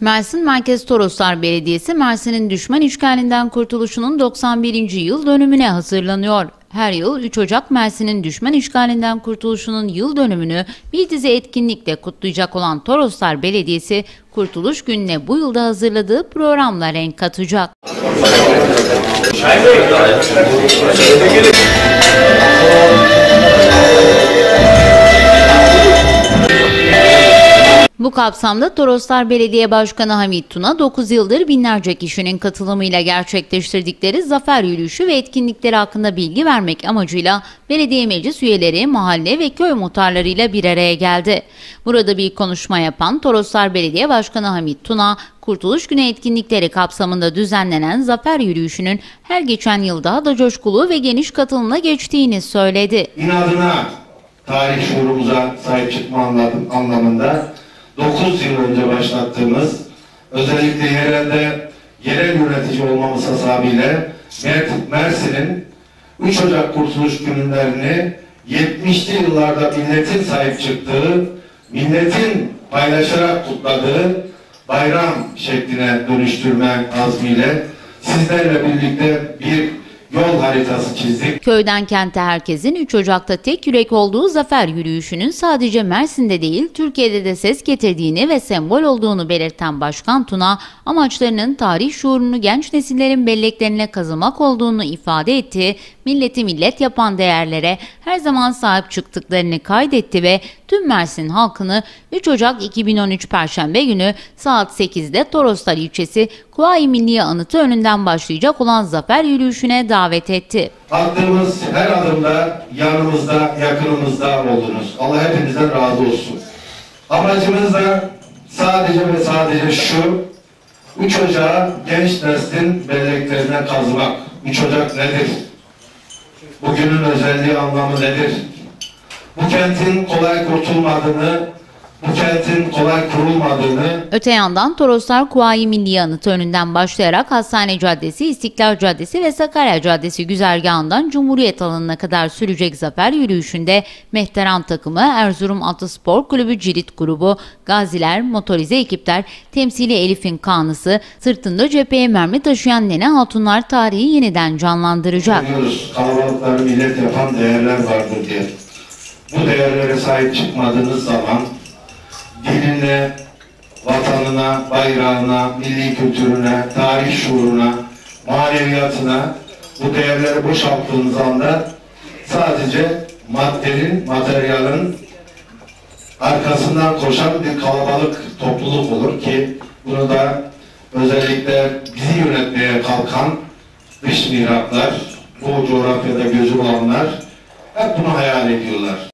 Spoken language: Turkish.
Mersin Merkez Toroslar Belediyesi Mersin'in düşman işgalinden kurtuluşunun 91. yıl dönümüne hazırlanıyor. Her yıl 3 Ocak Mersin'in düşman işgalinden kurtuluşunun yıl dönümünü bir dizi etkinlikle kutlayacak olan Toroslar Belediyesi Kurtuluş Günü'ne bu yılda hazırladığı programla renk katacak. Bu kapsamda Toroslar Belediye Başkanı Hamit Tuna 9 yıldır binlerce kişinin katılımıyla gerçekleştirdikleri zafer yürüyüşü ve etkinlikleri hakkında bilgi vermek amacıyla belediye meclis üyeleri, mahalle ve köy muhtarlarıyla bir araya geldi. Burada bir konuşma yapan Toroslar Belediye Başkanı Hamit Tuna, Kurtuluş Günü etkinlikleri kapsamında düzenlenen zafer yürüyüşünün her geçen yıl daha da coşkulu ve geniş katılımla geçtiğini söyledi. İnadına tarih şuurumuza sahip çıkma anlam- anlamında 9 yıl önce başlattığımız özellikle yerelde yerel yönetici olmamız hasabiyle Mer- Mersin'in 3 Ocak Kurtuluş Günlerini 70'li yıllarda milletin sahip çıktığı, milletin paylaşarak kutladığı bayram şekline dönüştürme azmiyle sizlerle birlikte bir yol haritası çizdik. Köyden kente herkesin 3 Ocak'ta tek yürek olduğu zafer yürüyüşünün sadece Mersin'de değil Türkiye'de de ses getirdiğini ve sembol olduğunu belirten Başkan Tuna, amaçlarının tarih şuurunu genç nesillerin belleklerine kazımak olduğunu ifade etti, milleti millet yapan değerlere her zaman sahip çıktıklarını kaydetti ve tüm Mersin halkını 3 Ocak 2013 Perşembe günü saat 8'de Toroslar ilçesi Kuvayi Milliye Anıtı önünden başlayacak olan zafer yürüyüşüne davet etti. Attığımız her adımda yanımızda, yakınımızda oldunuz. Allah hepinizden razı olsun. Amacımız da sadece ve sadece şu, 3 Ocak'ı genç neslin belleklerine kazımak. 3 Ocak nedir? Bugünün özelliği anlamı nedir? Bu kentin kolay kurtulmadığını, bu kentin kolay kurulmadığını Öte yandan Toroslar Kuvayi Milli Anıtı önünden başlayarak Hastane Caddesi, İstiklal Caddesi ve Sakarya Caddesi güzergahından Cumhuriyet alanına kadar sürecek zafer yürüyüşünde Mehteran takımı, Erzurum Ataspor Kulübü Cirit grubu, gaziler, motorize ekipler, temsili Elif'in kanısı, sırtında cepheye mermi taşıyan Nene Hatunlar tarihi yeniden canlandıracak. Kalabalıkları millet yapan değerler vardır diye. Bu değerlere sahip çıkmadığınız zaman dinine, vatanına, bayrağına, milli kültürüne, tarih şuuruna, maneviyatına bu değerleri boşalttığınız anda sadece maddenin, materyalin arkasından koşan bir kalabalık topluluk olur ki bunu da özellikle bizi yönetmeye kalkan dış mihraklar, bu coğrafyada gözü olanlar hep bunu hayal ediyorlar.